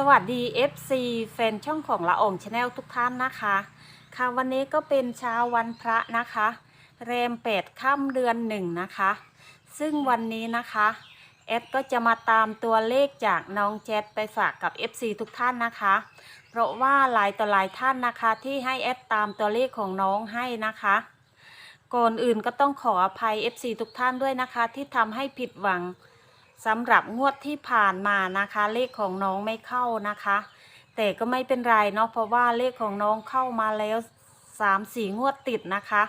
สวัสดี FC แฟนช่องของละอองชาแนลทุกท่านนะคะ ค่ะวันนี้ก็เป็นเช้าวันพระนะคะแรมเปดค่ำเดือนหนึ่งนะคะ ซึ่งวันนี้นะคะแอดก็จะมาตามตัวเลขจากน้องแจดไปฝากกับ FC ทุกท่านนะคะ เพราะว่าหลายต่อหลายท่านนะคะที่ให้แอดตามตัวเลขของน้องให้นะคะก่อนอื่นก็ต้องขออภัย FC ทุกท่านด้วยนะคะ ที่ทำให้ผิดหวัง สำหรับงวดที่ผ่านมานะคะ เลขของน้องไม่เข้านะคะ แต่ก็ไม่เป็นไรเนาะเพราะว่าเลขของน้องเข้ามาแล้วสามสี่งวดติดนะคะ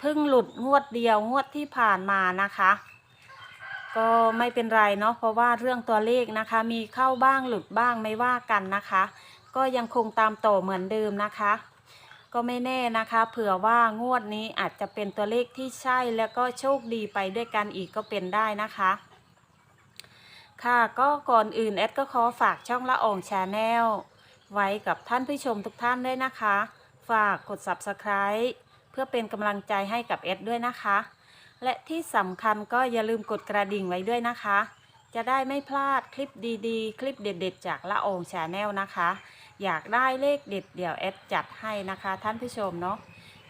เพิ่งหลุดงวดเดียวงวดที่ผ่านมานะคะ ก็ไม่เป็นไรเนาะเพราะว่าเรื่องตัวเลขนะคะ มีเข้าบ้างหลุดบ้างไม่ว่ากันนะคะ ก็ยังคงตามต่อเหมือนเดิมนะคะ ก็ไม่แน่นะคะ เผื่อว่างวดนี้อาจจะเป็นตัวเลขที่ใช่แล้วก็โชคดีไปด้วยกันอีกก็เป็นได้นะคะ ค่ะก็ก่อนอื่นแอดก็ขอฝากช่องละอองชาแนลไว้กับท่านผู้ชมทุกท่านด้วยนะคะ ฝากกด subscribe เพื่อเป็นกำลังใจให้กับแอดด้วยนะคะ และที่สำคัญก็อย่าลืมกดกระดิ่งไว้ด้วยนะคะ จะได้ไม่พลาดคลิปดีๆ คลิปเด็ดๆ จากละอองชาแนลนะคะ อยากได้เลขเด็ดเดี๋ยวแอดจัดให้นะคะ ท่านผู้ชมเนาะ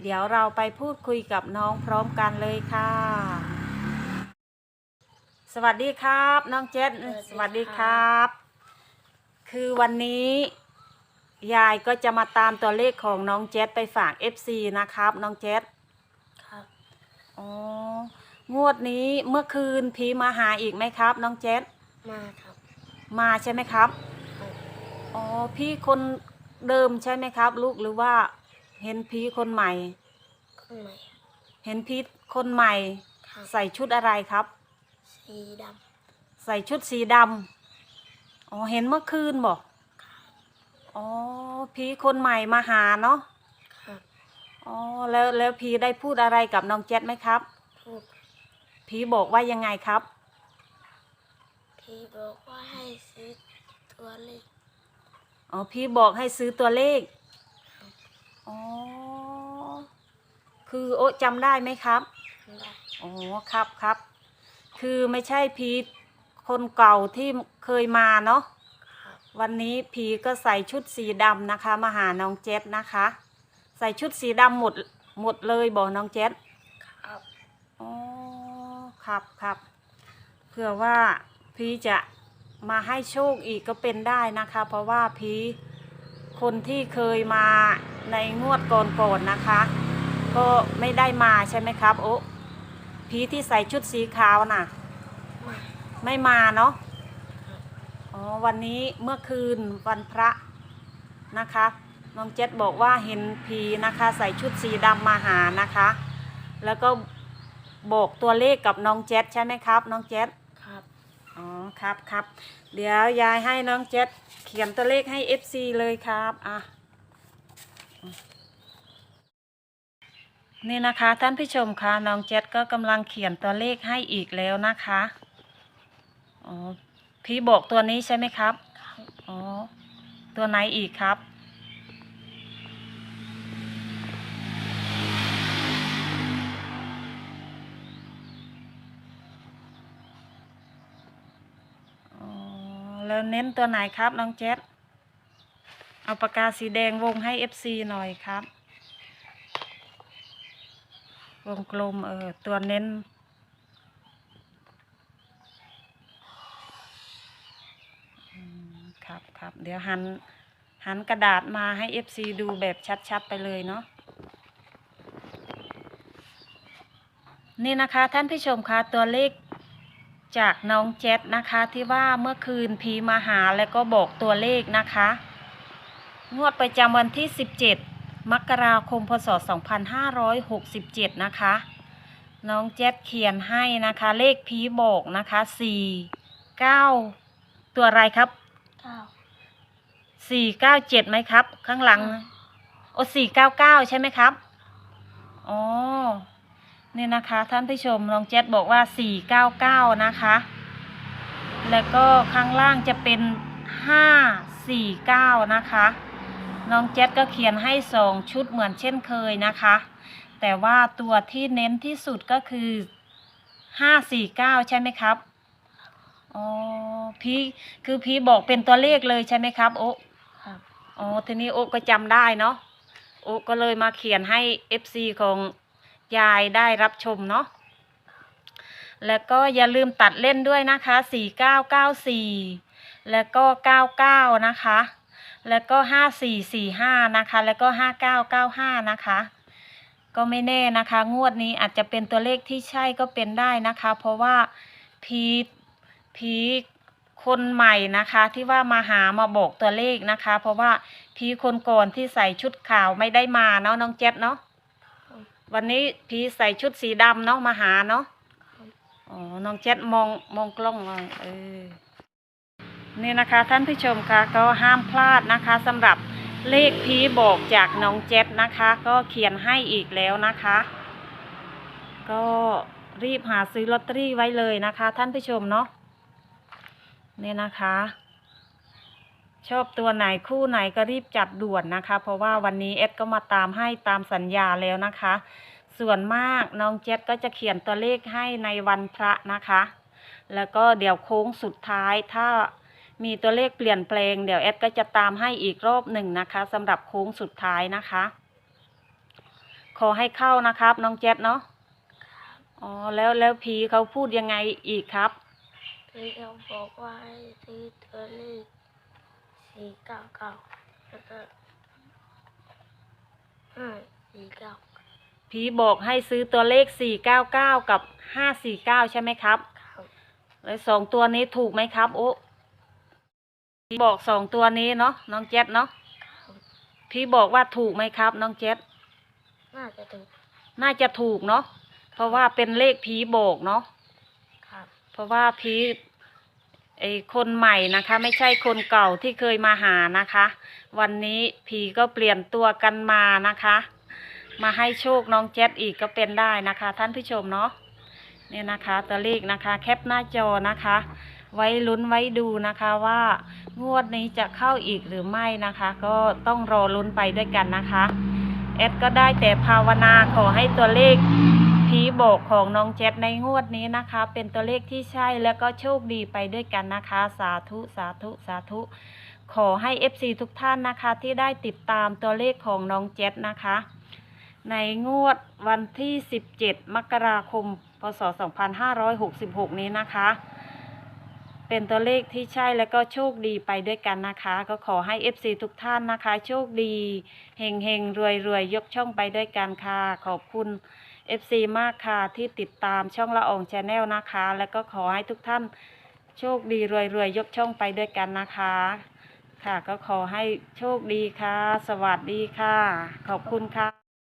เดี๋ยวเราไปพูดคุยกับน้องพร้อมกันเลยค่ะ สวัสดีครับ น้องเจษสวัสดีครับ คือวันนี้ยายก็จะมาตามตัวเลขของน้องเจษไปฝาก FC นะครับ น้องเจษครับอ๋องวดนี้เมื่อคืนพีมาหาอีกไหมครับ น้องเจษมาครับ มาใช่ไหมครับครับอ๋อพี่คนเดิมใช่ไหมครับ ลูกหรือว่าเห็นพีคนใหม่ข้างในเห็นพีคนใหม่ครับใส่ชุดอะไรครับ สีดใส่ชุดสีดำอ๋อเห็นเมื่อคืนบอกอ๋อพี่คนใหม่มาหาเนาะำครับอ๋อแล้วแล้วพี่ได้พูดอะไรกับน้องเจ็ดไหมครับ พูดพี่บอกว่ายังไงครับ พี่บอกว่าให้ซื้อตัวเลขอ๋อพี่บอกให้ซื้อตัวเลข อ๋อ คือโอ้จำได้ไหมครับ ได้อ๋อครับครับ คือไม่ใช่พีคนเก่าที่เคยมาเนาะครับวันนี้ผีก็ใส่ชุดสีดำนะคะ มาหาน้องเจษนะคะ ใส่ชุดสีดำหมดหมดเลยบอกน้องเจษครับอ๋อครับครับเผื่อว่าพีจะมาให้โชคอีกก็เป็นได้นะคะ เพราะว่าพีคนที่เคยมาในงวดก่อนๆนะคะ ก็ไม่ได้มาใช่ไหมครับโอ้ พีที่ใส่ชุดสีขาวน่ะมาไม่มาเนาะครับอ๋อวันนี้เมื่อคืนวันพระนะคะน้องเจษบอกว่าเห็นผีนะคะ ใส่ชุดสีดำมาหานะคะ แล้วก็บอกตัวเลขกับน้องเจษใช่ไหมครับ น้องเจษครับอ๋อครับครับเดี๋ยวยายให้น้องเจษเขียนตัวเลขให้ FC เลยครับอะ นี่นะคะท่านผู้ชมคะน้องเจษก็กำลังเขียนตัวเลขให้อีกแล้วนะคะอ๋อพี่บอกตัวนี้ใช่ไหมครับครับอ๋อตัวไหนอีกครับอ๋อแล้วเน้นตัวไหนครับน้องเจษเอาปากกาสีแดงวงให้ FC หน่อยครับ วงกลมเออตัวเน้น ครับครับเดี๋ยวหันหันกระดาษมาให้ FC ดูแบบชัดๆไปเลยเนาะนี่นะคะท่านผู้ชมคะตัวเลขจากน้องเจษนะคะที่ว่าเมื่อคืนพีมาหาแล้วก็บอกตัวเลขนะคะ งวดประจำวันที่ 17 มกราคมพศ 2567 นะคะ น้องเจษเขียนให้นะคะ เลขพีบอกนะคะ 4 9 ตัวอะไรครับเก้าสี่เก้าเจ็ดไหมครับ ข้างหลัง โอ้สี่เก้าเก้าใช่ไหมครับ อ๋อ นี่นะคะ ท่านผู้ชม น้องเจษบอกว่าสี่เก้าเก้านะคะ แล้วก็ข้างล่างจะเป็นห้าสี่เก้านะคะ น้องเจษก็เขียนให้สองชุดเหมือนเช่นเคยนะคะ แต่ว่าตัวที่เน้นที่สุดก็คือห้าสี่เก้าใช่ไหมครับอ๋อพี่คือพี่บอกเป็นตัวเลขเลยใช่ไหมครับ โอะครับอ๋อทีนี้โอะก็จำได้เนาะโอะก็เลยมาเขียนให้ FC ของยายได้รับชมเนาะแล้วก็อย่าลืมตัดเล่นด้วยนะคะ 4994 แล้วก็ 99 นะคะ แล้วก็5445นะคะ แล้วก็5995นะคะ ก็ไม่แน่นะคะ งวดนี้อาจจะเป็นตัวเลขที่ใช่ก็เป็นได้นะคะ เพราะว่าพีพีคนใหม่นะคะที่ว่ามาหามาบอกตัวเลขนะคะ เพราะว่าพีคนก่อนที่ใส่ชุดขาวไม่ได้มาเนาะน้องเจ็ดเนาะวันนี้พีใส่ชุดสีดำเนาะมาหาเนาะอ๋อน้องเจ็ดมองมองกล้องมองเออ นี่นะคะท่านผู้ชมคะก็ห้ามพลาดนะคะสำหรับเลขพีบอกจากน้องเจ็ดนะคะ ก็เขียนให้อีกแล้วนะคะ ก็รีบหาซื้อลอตเตอรี่ไว้เลยนะคะ ท่านผู้ชมเนาะเนี่ยนะคะ ชอบตัวไหนคู่ไหนก็รีบจัดด่วนนะคะ เพราะว่าวันนี้เอ็ดก็มาตามให้ตามสัญญาแล้วนะคะ ส่วนมากน้องเจ็ดก็จะเขียนตัวเลขให้ในวันพระนะคะ แล้วก็เดี๋ยวโค้งสุดท้ายถ้า มีตัวเลขเปลี่ยนแปลงเดี๋ยวเอ็ดก็จะตามให้อีกรอบหนึ่งนะคะสำหรับโค้งสุดท้ายนะคะ ขอให้เข้านะครับน้องเจ็ดเนาะอ๋อแล้วแล้วผีเขาพูดยังไงอีกครับพี่เขาบอกว่าให้ซื้อตัวเลขสี่เก้าเก้าแล้วก็ห้าสี่เก้าผีบอกให้ซื้อตัวเลขสี่เก้าเก้ากับห้าสี่เก้าใช่ไหมครับครับแล้วสองตัวนี้ถูกไหมครับ โอ้ผี บอกสองตัวนี้เนาะน้องเจ็ดเนาะครับผีบอกว่าถูกไหมครับ น้องเจ็ดน่าจะถูก น่าจะถูกเนาะเพราะว่าเป็นเลขผีบอกเนาะครับ เพราะว่าผีไอคนใหม่นะคะ ไม่ใช่คนเก่าที่เคยมาหานะคะ วันนี้ผีก็เปลี่ยนตัวกันมานะคะ มาให้โชคน้องเจ็ดอีกก็เป็นได้นะคะ ท่านผู้ชมเนาะเนี่ยนะคะตัวเลขนะคะ แคปหน้าจอนะคะ ไว้ลุ้นไว้ดูนะคะว่างวดนี้จะเข้าอีกหรือไม่นะคะ ก็ต้องรอลุ้นไปด้วยกันนะคะเอดก็ได้แต่ภาวนาขอให้ตัวเลขผีบอกของน้องเจ็ดในงวดนี้นะคะ เป็นตัวเลขที่ใช่แล้วก็โชคดีไปด้วยกันนะคะ สาธุสาธุสาธุ ขอให้ FC ทุกท่านนะคะ ที่ได้ติดตามตัวเลขของน้องเจ็ดนะคะ ในงวดวันที่ 17 มกราคม พศ 2566 นี้นะคะ เป็นตัวเลขที่ใช่แล้วก็โชคดีไปด้วยกันนะคะ ก็ขอให้ FC ทุกท่านนะคะ โชคดีเฮงเฮงรวยรวยยกช่องไปด้วยกันค่ะ ขอบคุณ FC มากค่ะที่ติดตามช่องละอองชาแนลนะคะ แล้วก็ขอให้ทุกท่านโชคดีรวยรวยยกช่องไปด้วยกันนะคะ ค่ะก็ขอให้โชคดีค่ะ สวัสดีค่ะ ขอบคุณค่ะ